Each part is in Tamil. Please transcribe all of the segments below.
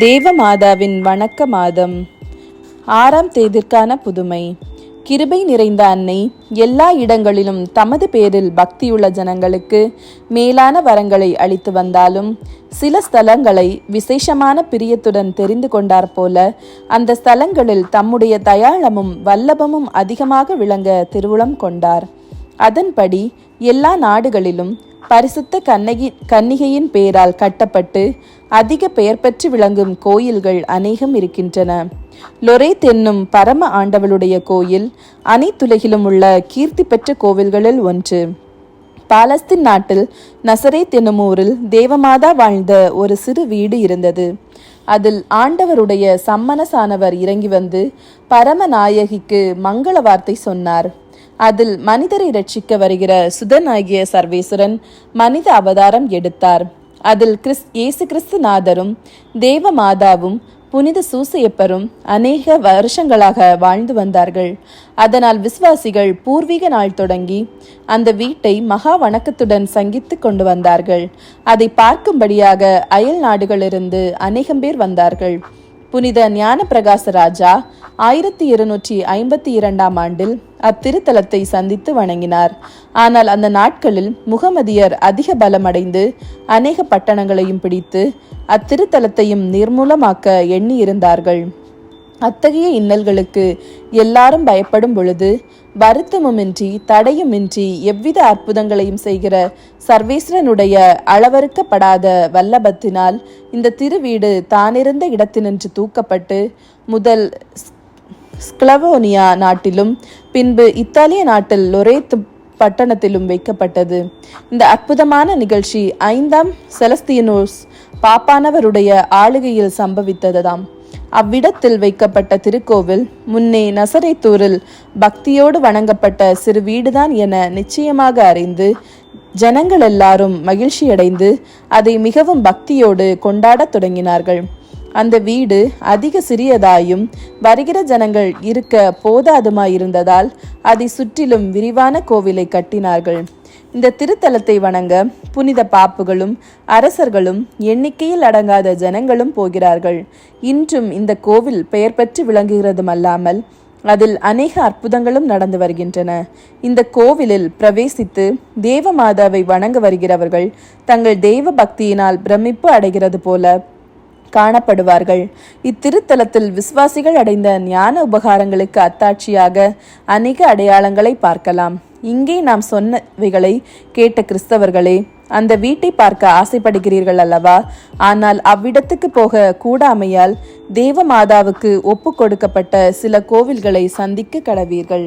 தேவ மாதாவின் வணக்க மாதம் ஆறாம் தேதிற்கான புதுமை. கிருபை நிறைந்த அன்னை எல்லா இடங்களிலும் தமது பேரில் பக்தியுள்ள ஜனங்களுக்கு மேலான வரங்களை அளித்து வந்தாலும் சில ஸ்தலங்களை விசேஷமான பிரியத்துடன் தெரிந்து கொண்டார் போல அந்த ஸ்தலங்களில் தம்முடைய தயாளமும் வல்லபமும் அதிகமாக விளங்க திருவுளம் கொண்டார். அதன்படி எல்லா நாடுகளிலும் பரிசுத்த கண்ணகி கன்னிகையின் பெயரால் கட்டப்பட்டு அதிக பெயர் பெற்று விளங்கும் கோயில்கள் அநேகம் இருக்கின்றன. லொரேத் என்னும் பரம ஆண்டவளுடைய கோயில் அனைத்துலகிலும் உள்ள கீர்த்தி பெற்ற கோவில்களில் ஒன்று. பாலஸ்தீன் நாட்டில் நசரேத் என்னும் ஊரில் தேவமாதா வாழ்ந்த ஒரு சிறு வீடு இருந்தது. அதில் ஆண்டவருடைய சம்மனசானவர் இறங்கி வந்து பரமநாயகிக்கு மங்கள வார்த்தை சொன்னார். அதில் மனிதரை ரட்சிக்க வருகிற சுதனாகிய சர்வேஸ்வரன் மனித அவதாரம் எடுத்தார். அதில் கிறிஸ் இயேசு கிறிஸ்து நாதரும் தேவ மாதாவும் புனித சூசையப்பரும் அநேக வருஷங்களாக வாழ்ந்து வந்தார்கள். அதனால் விசுவாசிகள் பூர்வீக நாள் தொடங்கி அந்த வீட்டை மகா வணக்கத்துடன் சங்கித்து கொண்டு வந்தார்கள். அதை பார்க்கும்படியாக அயல் நாடுகளிலிருந்து அநேகம் பேர் வந்தார்கள். புனித ஞான பிரகாச ராஜா ஆயிரத்தி இருநூற்றி ஐம்பத்தி இரண்டாம் ஆண்டில் அத்திருத்தலத்தை சந்தித்து வணங்கினார். ஆனால் அந்த நாட்களில் முகமதியர் அதிக பலமடைந்து அநேக பட்டணங்களையும் பிடித்து அத்திருத்தலத்தையும் நிர்மூலமாக்க எண்ணியிருந்தார்கள். அத்தகைய இன்னல்களுக்கு எல்லாரும் பயப்படும் பொழுது வருத்தமுமின்றி தடையுமின்றி எவ்வித அற்புதங்களையும் செய்கிற சர்வேஸ்வரனுடைய அளவறுக்கப்படாத வல்லபத்தினால் இந்த திருவீடு தானிருந்த இடத்தினின்று தூக்கப்பட்டு முதல் ஸ்க்ளவோனியா நாட்டிலும் பின்பு இத்தாலிய நாட்டில் லொரேத் பட்டணத்திலும் வைக்கப்பட்டது. இந்த அற்புதமான நிகழ்ச்சி ஐந்தாம் செலஸ்தியனோஸ் பாப்பானவருடைய ஆளுகையில் சம்பவித்ததாம் அவ்விடத்தில் வைக்கப்பட்ட திருக்கோவில் முன்னே நசரைத்தூரில் பக்தியோடு வணங்கப்பட்ட சிறு வீடுதான் என நிச்சயமாக அறிந்து ஜனங்கள் எல்லாரும் மகிழ்ச்சியடைந்து அதை மிகவும் பக்தியோடு கொண்டாடத் தொடங்கினார்கள். அந்த வீடு அதிக சிறியதாயும் வருகிற ஜனங்கள் இருக்க போதாதுமாயிருந்ததால் அதை சுற்றிலும் விரிவான கோவிலை கட்டினார்கள். இந்த திருத்தலத்தை வணங்க புனித பாப்புகளும் அரசர்களும் எண்ணிக்கையில் அடங்காத ஜனங்களும் போகிறார்கள். இன்றும் இந்த கோவில் பெயர் பெற்று விளங்குகிறதுமல்லாமல் அதில் அநேக அற்புதங்களும் நடந்து வருகின்றன. இந்த கோவிலில் பிரவேசித்து தேவமாதாவை வணங்க வருகிறவர்கள் தங்கள் தெய்வ பக்தியினால் பிரமிப்பு அடைகிறது போல காணப்படுவார்கள். இத்திருத்தலத்தில் விசுவாசிகள் அடைந்த ஞான உபகாரங்களுக்கு அத்தாட்சியாக அநேக அடையாளங்களை பார்க்கலாம். இங்கே நாம் சொன்னவைகளை கேட்ட கிறிஸ்தவர்களே அந்த வீட்டை பார்க்க ஆசைப்படுகிறீர்கள் அல்லவா? ஆனால் அவ்விடத்துக்கு போக கூடாமையால் தேவ மாதாவுக்கு ஒப்பு கொடுக்கப்பட்ட சில கோவில்களை சந்திக்க கடவீர்கள்.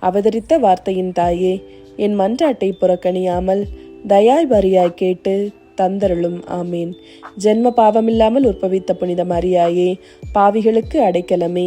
அவதரித்த வார்த்தையின் தாயே என் மன்றாட்டை புறக்கணியாமல் தயாய் வரியாய் கேட்டு தந்தருளும் ஆமேன். ஜென்ம பாவமில்லாமல் உற்பவித்த புனித மரியாயே பாவிகளுக்கு அடைக்கலமே.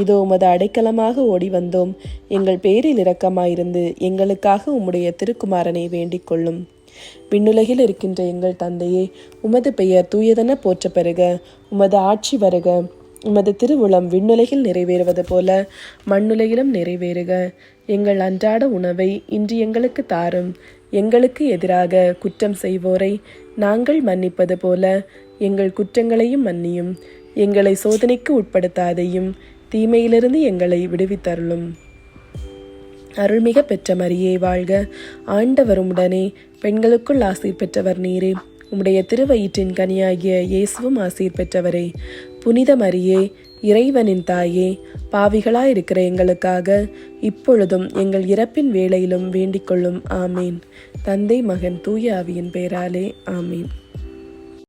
இதோ உமது அடைக்கலமாக ஓடி வந்தோம் எங்கள் பேரில் இரக்கமாயிருந்து எங்களுக்காக உம்முடைய திருக்குமாரனை வேண்டிக் கொள்ளும். விண்ணுலகில் இருக்கின்ற எங்கள் தந்தையே உமது பெயர் தூயதென போற்ற பெறுக. உமது ஆட்சி வருக. உமது திருவுளம் விண்ணுலகில் நிறைவேறுவது போல மண்ணுலகிலும் நிறைவேறுக. எங்கள் அன்றாட உணவை இன்று எங்களுக்கு தாரும். எங்களுக்கு எதிராக குற்றம் செய்வோரை நாங்கள் மன்னிப்பது போல எங்கள் குற்றங்களையும் மன்னியும். எங்களை சோதனைக்கு உட்படுத்தாதையும் தீமையிலிருந்து எங்களை விடுவித்தருளும். அருள்மிக பெற்ற மரியே வாழ்க. ஆண்டவர் உடனே பெண்களுக்குள் ஆசீர் பெற்றவர் நீரே. உம்முடைய திருவயிற்றின் கனியாகிய இயேசுவும் ஆசீர் பெற்றவரே. புனித மரியே இறைவனின் தாயே பாவிகளாயிருக்கிற எங்களுக்காக இப்பொழுதும் எங்கள் இறப்பின் வேளையிலும் வேண்டிக் கொள்ளும் ஆமீன். தந்தை மகன் தூய ஆவியின் பெயராலே ஆமீன்.